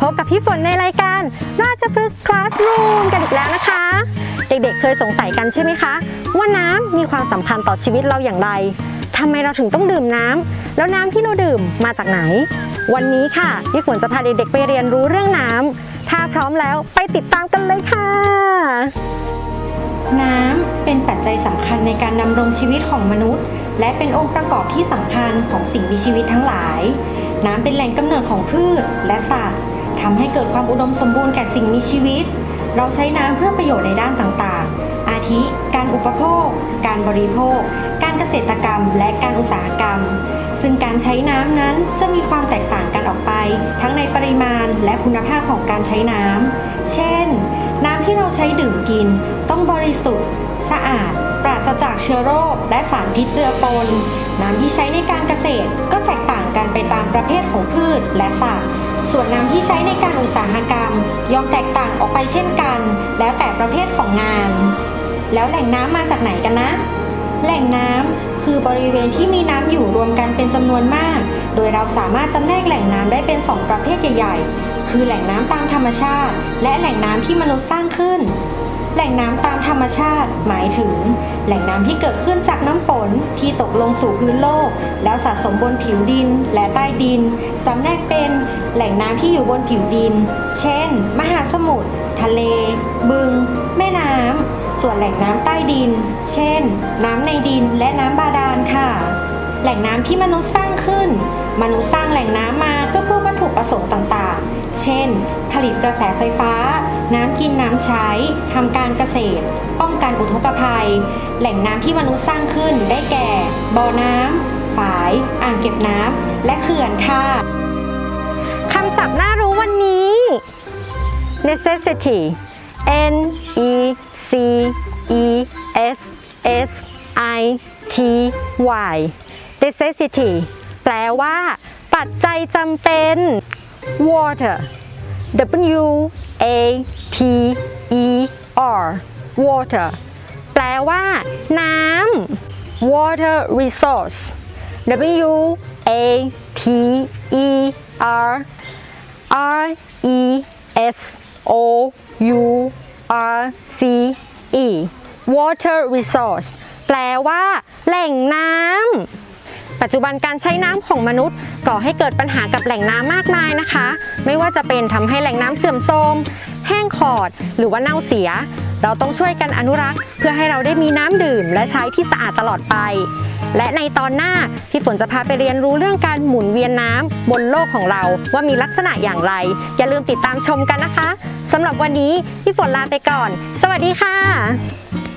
พบกับพี่ฝนในรายการราชพฤกษ์คลาสรูมกันอีกแล้วนะคะ เด็กๆเคยสงสัยกันใช่ไหมคะ ว่าน้ำมีความสำคัญต่อชีวิตเราอย่างไรทำไมเราถึงต้องดื่มน้ำแล้วน้ำที่เราดื่มมาจากไหน วันนี้ค่ะพี่ฝนจะพาเด็กๆไปเรียนรู้เรื่องน้ำถ้าพร้อมแล้วไปติดตามกันเลยค่ะ น้ำเป็นปัจจัยสำคัญในการดำรงชีวิตของมนุษย์ และเป็นองค์ประกอบที่สำคัญของสิ่งมีชีวิตทั้งหลาย น้ำเป็นแหล่งกำเนิดของพืชและสัตว์ทำให้เกิดความอุดมสมบูรณ์แก่สิ่งมีชีวิต เราใช้น้ำเพื่อประโยชน์ในด้านต่างๆ อาทิ การอุปโภค การบริโภค การเกษตรกรรม และการอุตสาหกรรม ซึ่งการใช้น้ำนั้นจะมีความแตกต่างกันออกไป ทั้งในปริมาณและคุณภาพของการใช้น้ำ เช่น น้ำที่เราใช้ดื่มกิน ต้องบริสุทธิ์ สะอาด ปราศจากเชื้อโรค และสารพิษเจือปน น้ำที่ใช้ในการเกษตรก็แตกต่างกันไปตามประเภทของพืชและสัตว์ ส่วนน้ำที่ใช้ในการอุตสาหกรรม ย่อมแตกต่างออกไปเช่นกัน แล้วแต่ประเภทของงาน แล้วแหล่งน้ำมาจากไหนกันนะ แหล่งน้ำคือบริเวณที่มีน้ำอยู่รวมกันเป็นจำนวนมาก โดยเราสามารถจำแนกแหล่งน้ำได้เป็น 2 ประเภทใหญ่ๆ คือแหล่งน้ำตามธรรมชาติ และแหล่งน้ำที่มนุษย์สร้างขึ้น แหล่งน้ำตามธรรมชาติ หมายถึง แหล่งน้ำที่เกิดขึ้นจากน้ำฝนที่ตกลงสู่พื้นโลก แล้วสะสมบนผิวดินและใต้ดินจำแนกเป็น แหล่งน้ำที่อยู่บนผิวดิน เช่น มหาสมุทรทะเล บึง แม่น้ำส่วนแหล่งน้ำใต้ดิน เช่น น้ำในดินและน้ำบาดาลค่ะ แหล่งน้ำที่มนุษย์สร้างขึ้น มนุษย์สร้างแหล่งน้ำมาก็ เช่น ผลิตกระแสไฟฟ้า น้ำกินน้ำใช้ ทำการเกษตร ป้องกันอุทกภัย แหล่งน้ำที่มนุษย์สร้างขึ้นได้แก่ บ่อน้ำ ฝาย อ่างเก็บน้ำ และเขื่อนค่ะคำศัพท์น่ารู้วันนี้ necessity n e c e s s i t y necessity แปลว่า ปัจจัยจำเป็น water w a t e r water แปลว่า น้ำ water resource W A T E R R E S O U R C E water resource แปลว่า แหล่งน้ำ ปัจจุบันการใช้น้ำของมนุษย์ ก่อให้เกิดปัญหากับแหล่งน้ำมากมายนะคะ ไม่ว่าจะเป็นทำให้แหล่งน้ำเสื่อมโทรมแห้งขอด หรือว่าเน่าเสีย เราต้องช่วยกันอนุรักษ์ เพื่อให้เราได้มีน้ำดื่ม และใช้ที่สะอาดตลอดไป และในตอนหน้าพี่ฝนจะพาไปเรียนรู้เรื่องการหมุนเวียนน้ำบนโลกของเราว่ามีลักษณะอย่างไร อย่าลืมติดตามชมกันนะคะสำหรับวันนี้พี่ฝนลาไปก่อน สวัสดีค่ะ